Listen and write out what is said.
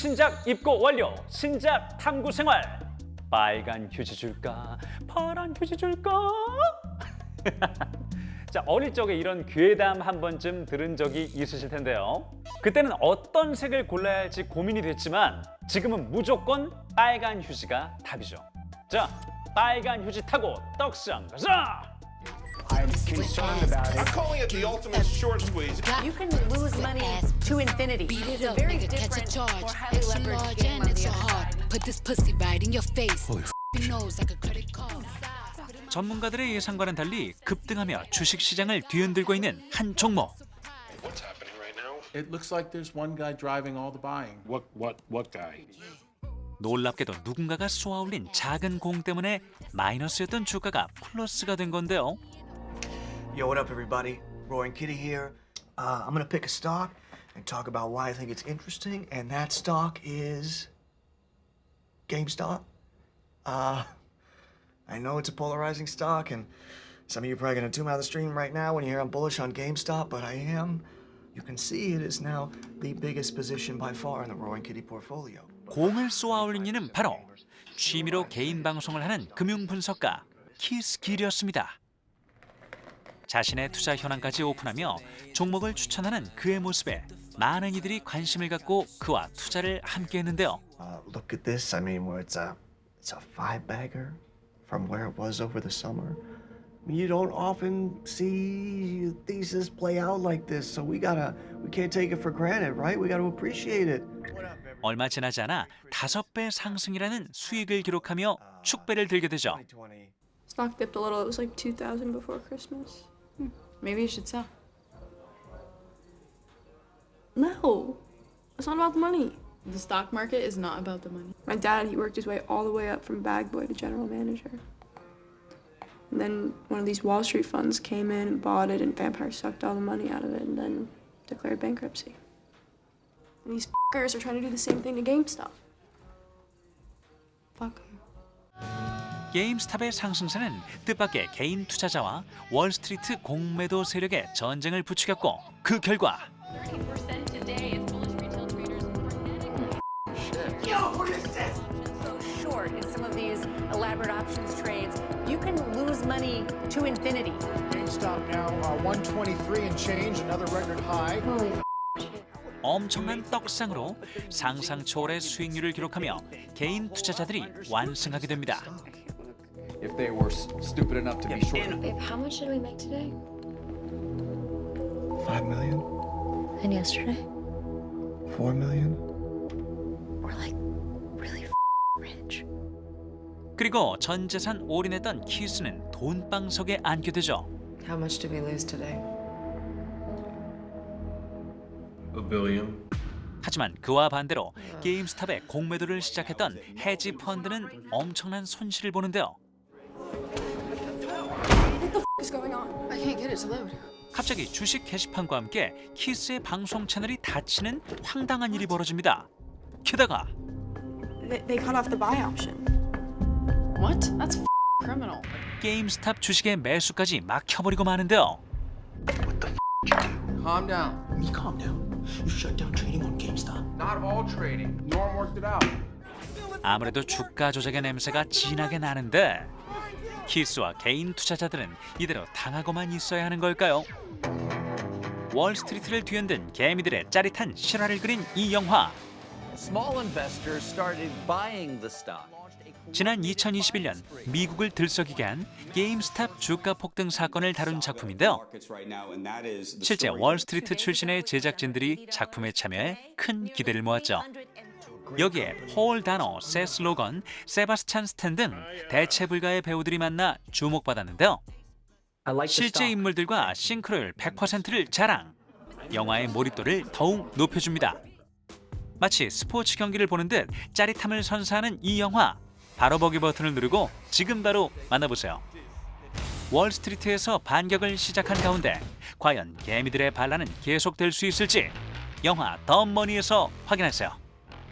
신작 입고 완료. 신작 탐구 생활. 빨간 휴지 줄까? 파란 휴지 줄까? 자, 어릴 적에 이런 괴담 한 번쯤 들은 적이 있으실 텐데요. 그때는 어떤 색을 골라야 할지 고민이 됐지만 지금은 무조건 빨간 휴지가 답이죠. 자, 빨간 휴지 타고 떡상 가자! I'm concerned about I'm it. calling it the ultimate short squeeze. You can lose money to infinity. Beat it up, very nigga, catch a different, charge. Extra large and extra hard. Put this pussy right in your face. Holy nose like a credit card. 전문가들의 예상과는 달리 급등하며 주식 시장을 뒤흔들고 있는 한 종목. What's happening right now? It looks like there's one guy driving all the buying. What what what guy? 놀랍게도 누군가가 쏘아올린 작은 공 때문에 마이너스였던 주가가 플러스가 된 건데요. Yo, what up, everybody? Roaring Kitty here. Uh, I'm gonna pick a stock and talk about why I think it's interesting, and that stock is GameStop. Uh, I know it's a polarizing stock, and some of you are probably gonna tune out of the stream right now when you hear I'm bullish on GameStop, but I am. You can see it is now the biggest position by far in the Roaring Kitty portfolio. 공을 쏘아올린 이는 바로 취미로 개인 방송을 하는 금융 분석가 키스길이었습니다. 자신의 투자 현황까지 오픈하며 종목을 추천하는 그의 모습에 많은 이들이 관심을 갖고 그와 투자를 함께 했는데요. Uh, look at this. I mean, where it's a it's a five bagger from where it was over the summer. You don't often see thesis play out like this, so we gotta we can't take it for granted, right? We gotta appreciate it. 얼마 지나지 않아 다섯 배 상승이라는 수익을 기록하며 축배를 들게 되죠. 2020. Stock dipped a little. It was like 2000 before Christmas. Maybe you should sell. No. It's not about the money. The stock market is not about the money. My dad, he worked his way all the way up from bag boy to general manager. And then one of these Wall Street funds came in and bought it, and Vampire sucked all the money out of it and then declared bankruptcy. And these fuckers are trying to do the same thing to GameStop. Fuck. 게임스탑의 상승세는 뜻밖의 개인 투자자와 월스트리트 공매도 세력의 전쟁을 부추겼고 그 결과 30% today as bullish retail traders so short in some of these elaborate options trades. You can lose money to infinity. GameStop now uh, 123 and change, another record high. 엄청난 떡상으로 상상 초월의 수익률을 기록하며 개인 투자자들이 완승하게 됩니다. If they were stupid enough to be short. Babe, how much did we make today? Five million, And yesterday? four million. We're like really rich. 그리고 전 재산 올인했던 키스는 돈방석에 앉게 되죠. How much did we lose today? A billion. 하지만 그와 반대로 게임스탑의 공매도를 시작했던 헤지 펀드는 엄청난 손실을 보는데요. What's going on? I can't get it to load. 갑자기 주식 게시판과 함께 키스의 방송 채널이 닫히는 황당한 일이 벌어집니다. 게다가 They, they cut off the buy option. What? That's f- criminal. 게임스탑 주식의 매수까지 막혀버리고 마는데요. Calm down. Me calm down. You shut down trading on GameStop. Not all trading. Norm worked it out. 아무래도 주가 조작의 냄새가 진하게 나는데 키스와 개인 투자자들은 이대로 당하고만 있어야 하는 걸까요? 월스트리트를 뒤흔든 개미들의 짜릿한 실화를 그린 이 영화. 지난 2021년 미국을 들썩이게 한 게임스탑 주가 폭등 사건을 다룬 작품인데요. 실제 월스트리트 출신의 제작진들이 작품에 참여해 큰 기대를 모았죠. 여기에 폴 다노, 세스 로건, 세바스찬 스탠 등 대체 불가의 배우들이 만나 주목받았는데요. 실제 인물들과 싱크로율 100%를 자랑. 영화의 몰입도를 더욱 높여줍니다. 마치 스포츠 경기를 보는 듯 짜릿함을 선사하는 이 영화. 바로 보기 버튼을 누르고 지금 바로 만나보세요. 월스트리트에서 반격을 시작한 가운데 과연 개미들의 반란은 계속될 수 있을지 영화 더 머니에서 확인하세요.